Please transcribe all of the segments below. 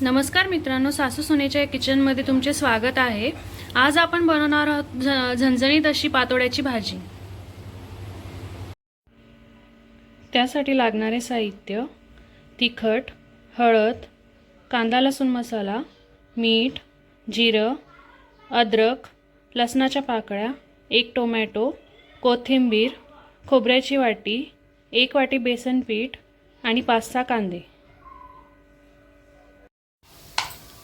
नमस्कार मित्रांनो सासू सुनेच्या किचनमध्ये तुमचे स्वागत आहे. आज आपण बनवणार आहोत झ- झणझणीत अशी पातोड्याची भाजी. त्यासाठी लागणारे साहित्य तिखट हळद कांदा लसूण मसाला मीठ जिरं अद्रक लसणाच्या पाकळ्या एक टोमॅटो कोथिंबीर खोबऱ्याची वाटी एक वाटी बेसन पीठ आणि पाच सहा कांदे.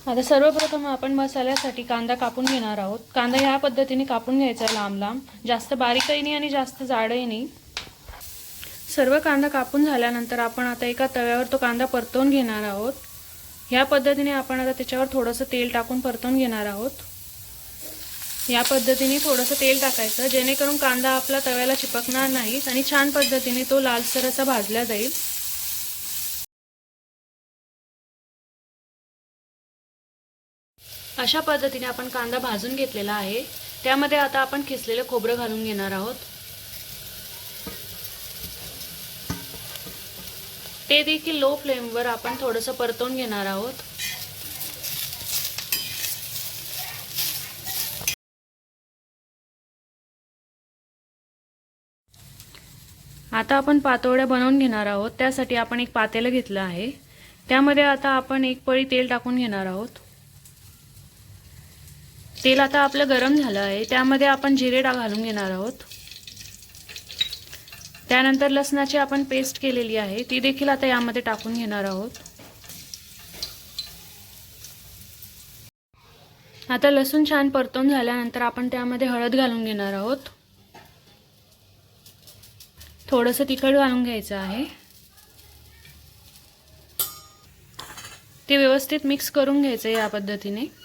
आता सर्वप्रथम आपण मसाल्यासाठी कांदा कापून घेणार आहोत. कांदा ह्या पद्धतीने कापून घ्यायचा आहे लांब लांब. जास्त बारीकही नाही आणि जास्त जाडही नाही. सर्व कांदा कापून झाल्यानंतर आपण आता एका तव्यावर तो कांदा परतवून घेणार आहोत. ह्या पद्धतीने आपण आता त्याच्यावर थोडंसं तेल टाकून परतवून घेणार आहोत. या पद्धतीने थोडंसं तेल टाकायचं. जेणेकरून कांदा आपला तव्याला चिपकणार नाही आणि छान पद्धतीने तो लालसर असा भाजला जाईल. अशा पद्धतीने आपण कांदा भाजून घेतलेला आहे. त्यामध्ये आता आपण किसलेलं खोबरं घालून घेणार आहोत. ते देखील लो फ्लेमवर आपण थोडंसं परतवून घेणार आहोत. आता आपण पातोळ्या बनवून घेणार आहोत. त्यासाठी आपण एक पातेलं घेतलं आहे. त्यामध्ये आता आपण एक पळी तेल टाकून घेणार आहोत. तेल आता आपलं गरम झालं आहे. त्यामध्ये आपण जिरेडा घालून घेणार आहोत. त्यानंतर लसणाची आपण पेस्ट केलेली आहे. ती देखील आता यामध्ये टाकून घेणार आहोत. आता लसूण छान परतून झाल्यानंतर आपण त्यामध्ये हळद घालून घेणार आहोत. थोडंसं तिखट घालून घ्यायचं आहे. ते व्यवस्थित मिक्स करून घ्यायचं या पद्धतीने.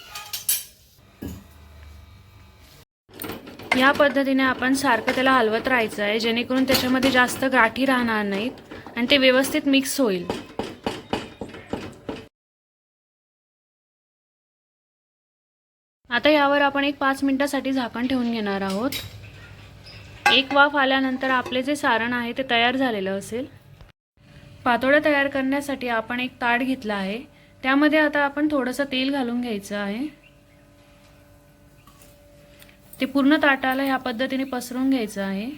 या पद्धतीने आपण सारखं त्याला हलवत राहायचं आहे जेणेकरून त्याच्यामध्ये जास्त गाठी राहणार नाहीत आणि ते व्यवस्थित मिक्स होईल. आता यावर आपण एक पाच मिनिटासाठी झाकण ठेवून घेणार आहोत. एक वाफ आल्यानंतर आपले जे सारण आहे ते तयार झालेलं असेल. पातोळ्या तयार करण्यासाठी आपण एक ताट घेतला आहे. त्यामध्ये आता आपण थोडंसं तेल घालून घ्यायचं आहे. ते पूर्ण ताटाला ह्या पद्धतीने पसरून घ्यायचं आहे.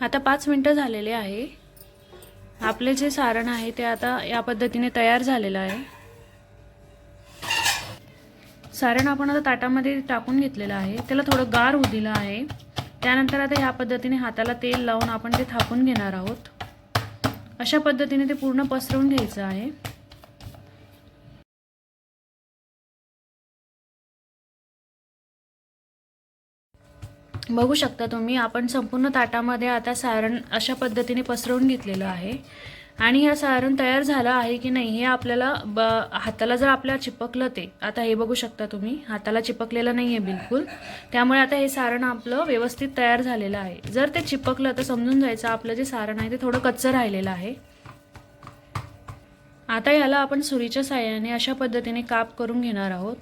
आता पाच मिनटं झालेले आहे. आपले जे सारण आहे ते आता या पद्धतीने तयार झालेलं आहे. सारण आपण आता ताटामध्ये टाकून घेतलेलं आहे. त्याला थोडं गार होऊ दिलं आहे. त्यानंतर आता ह्या पद्धतीने हाताला तेल लावून आपण ते थापून घेणार आहोत. अशा पद्धतीने ते पूर्ण पसरवून घ्यायचं आहे. बघू शकता तुम्ही आपण संपूर्ण ताटामध्ये आता सारण अशा पद्धतीने पसरवून घेतलेलं आहे. आणि हे सारण तयार झालं आहे की नाही हे आपल्याला ब हाताला जर आपल्या चिपकलं ते आता हे बघू शकता तुम्ही हाताला चिपकलेलं नाही आहे बिलकुल. त्यामुळे आता हे सारण आपलं व्यवस्थित तयार झालेलं आहे. जर ते चिपकलं तर समजून जायचं आपलं जे सारण आहे ते थोडं कच्चं राहिलेलं आहे. आता याला आपण सुरीच्या साह्याने अशा पद्धतीने काप करून घेणार आहोत.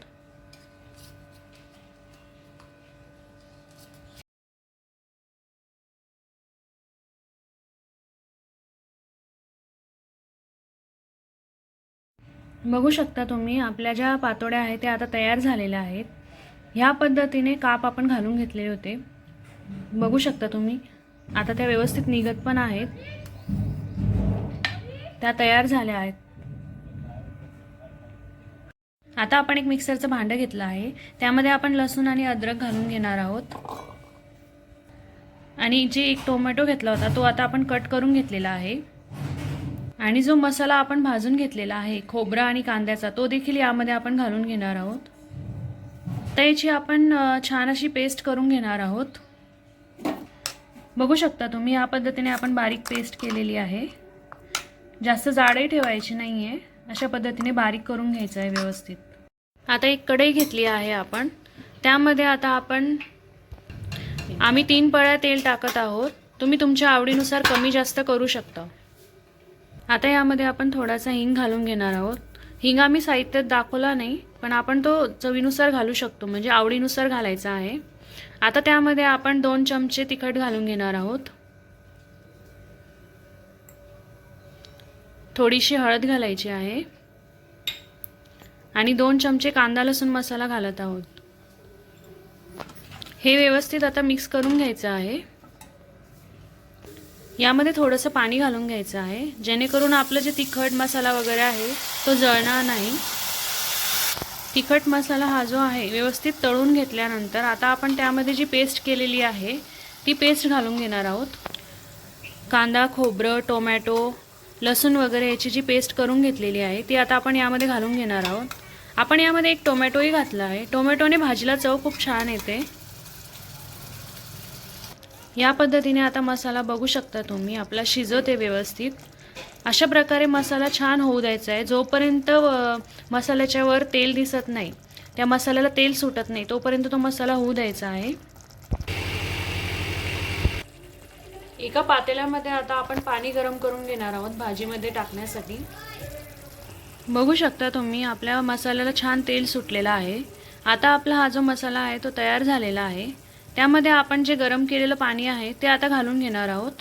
बघू शकता तुम्ही आपल्या ज्या पातोड्या आहेत त्या आता तयार झालेल्या आहेत. ह्या पद्धतीने काप आपण घालून घेतले होते. बघू शकता तुम्ही आता त्या व्यवस्थित निघत पण आहेत. त्या तयार झाल्या आहेत. आता आपण एक मिक्सरचं भांडं घेतलं आहे. त्यामध्ये आपण लसूण आणि अद्रक घालून घेणार आहोत. आणि जे एक टोमॅटो घेतला होता तो आता आपण कट करून घेतलेला आहे. आणि जो मसाला आपण भाजून घेतलेला आहे खोबरा आणि कांद्याचा तो देखील यामध्ये आपण घालून घेणार आहोत. तर याची आपण छान अशी पेस्ट करून घेणार आहोत. बघू शकता तुम्ही या पद्धतीने आपण बारीक पेस्ट केलेली आहे. जास्त जाडही ठेवायची नाही आहे अशा पद्धतीने बारीक करून घ्यायचं आहे व्यवस्थित. आता एक कढई घेतली आहे आपण. त्यामध्ये आता आपण आम्ही तीन पळ्या तेल टाकत आहोत. तुम्ही तुमच्या आवडीनुसार कमी जास्त करू शकता. आता यामध्ये आपण थोडासा हिंग घालून घेणार आहोत. हिंग आम्ही साहित्यात दाखवला नाही पण आपण तो चवीनुसार घालू शकतो म्हणजे आवडीनुसार घालायचा आहे. आता त्यामध्ये आपण दोन चमचे तिखट घालून घेणार आहोत. थोडीशी हळद घालायची आहे. आणि दोन चमचे कांदा लसूण मसाला घालत आहोत. हे व्यवस्थित आता मिक्स करून घ्यायचं आहे. यामध्ये थोडंसं पाणी घालून घ्यायचं आहे. जेणेकरून आपलं जे तिखट मसाला वगैरे आहे तो जळणार नाही. तिखट मसाला हा जो आहे व्यवस्थित तळून घेतल्यानंतर आता आपण त्यामध्ये जी पेस्ट केलेली आहे ती पेस्ट घालून घेणार आहोत. कांदा खोबरं टोमॅटो लसूण वगैरे याची जी पेस्ट करून घेतलेली आहे ती आता आपण यामध्ये घालून घेणार आहोत. आपण यामध्ये एक टोमॅटोही घातला आहे. टोमॅटोने भाजीला चव खूप छान येते. या पद्धतीने आता मसाला बघू शकता तुम्ही. आपला शिजवते व्यवस्थित. अशा प्रकारे मसाला छान होऊ द्यायचा आहे. जोपर्यंत मसाल्याच्या वर तेल दिसत नाही त्या मसाल्याला तेल सुटत नाही तोपर्यंत तो मसाला होऊ द्यायचा आहे. एका पातेल्यामध्ये आता आपण पाणी गरम करून घेणार आहोत भाजीमध्ये टाकण्यासाठी. बघू शकता तुम्ही आपल्या मसाल्याला छान तेल सुटलेलं आहे. आता आपला हा जो मसाला आहे तो तयार झालेला आहे. त्यामध्ये आपण जे गरम केलेलं पाणी आहे ते आता घालून घेणार आहोत.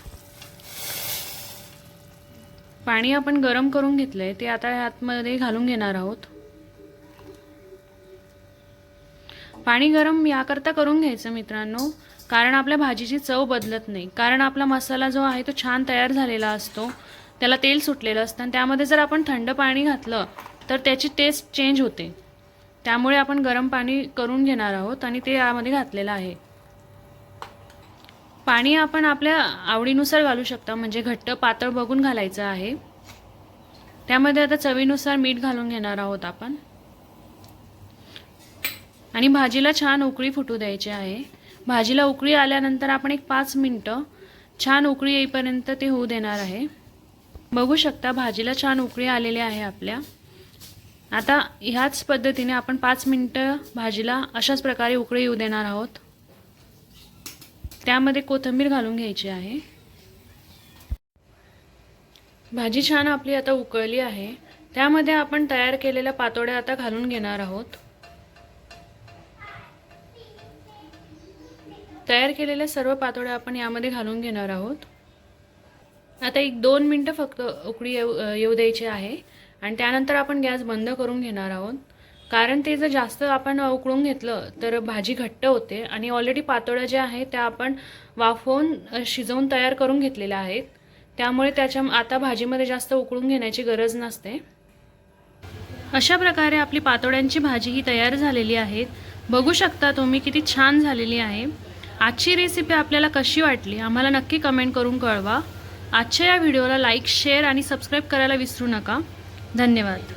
पाणी आपण गरम करून घेतलंय ते आता ह्यातमध्ये घालून घेणार आहोत. पाणी गरम याकरता करून घ्यायचं मित्रांनो कारण आपल्या भाजीची चव बदलत नाही. कारण आपला मसाला जो आहे तो छान तयार झालेला असतो. त्याला तेल सुटलेलं असतं आणि त्यामध्ये जर आपण थंड पाणी घातलं तर त्याची टेस्ट चेंज होते. त्यामुळे आपण गरम पाणी करून घेणार आहोत आणि ते यामध्ये घातलेलं आहे. पाणी आपण आपल्या आवडीनुसार घालू शकता म्हणजे घट्ट पातळ बघून घालायचं आहे. त्यामध्ये आता चवीनुसार मीठ घालून घेणार आहोत आपण. आणि भाजीला छान उकळी फुटू द्यायची आहे. भाजीला उकळी आल्यानंतर आपण एक पाच मिनटं छान उकळी येईपर्यंत ते होऊ देणार आहे. बघू शकता भाजीला छान उकळी आलेली आहे आपल्या. आता ह्याच पद्धतीने आपण पाच मिनटं भाजीला अशाच प्रकारे उकळी येऊ देणार आहोत. त्यामध्ये कोथिंबीर घालून घ्यायची आहे. भाजी छान आपली आता उकळली आहे. त्यामध्ये आपण तयार केलेल्या पातोड्या आता घालून घेणार आहोत. तयार केलेल्या सर्व पातोड्या आपण यामध्ये घालून घेणार आहोत. आता एक दोन मिनटं फक्त उकळी येऊ येऊ द्यायची आहे. आणि त्यानंतर आपण गॅस बंद करून घेणार आहोत. कारण ते जर जास्त आपण उकळून घेतलं तर भाजी घट्ट होते आणि ऑलरेडी पातोळ्या ज्या आहेत त्या आपण वाफवून शिजवून तयार करून घेतलेल्या आहेत. त्यामुळे त्याच्या आता भाजीमध्ये जास्त उकळून घेण्याची गरज नसते. अशा प्रकारे आपली पातोड्यांची भाजी ही तयार झालेली आहे बघू शकता तुम्ही किती छान झालेली आहे. आजची रेसिपी आपल्याला कशी वाटली आम्हाला नक्की कमेंट करून कळवा. आजच्या या व्हिडिओला लाईक शेअर आणि सबस्क्राईब करायला विसरू नका. धन्यवाद.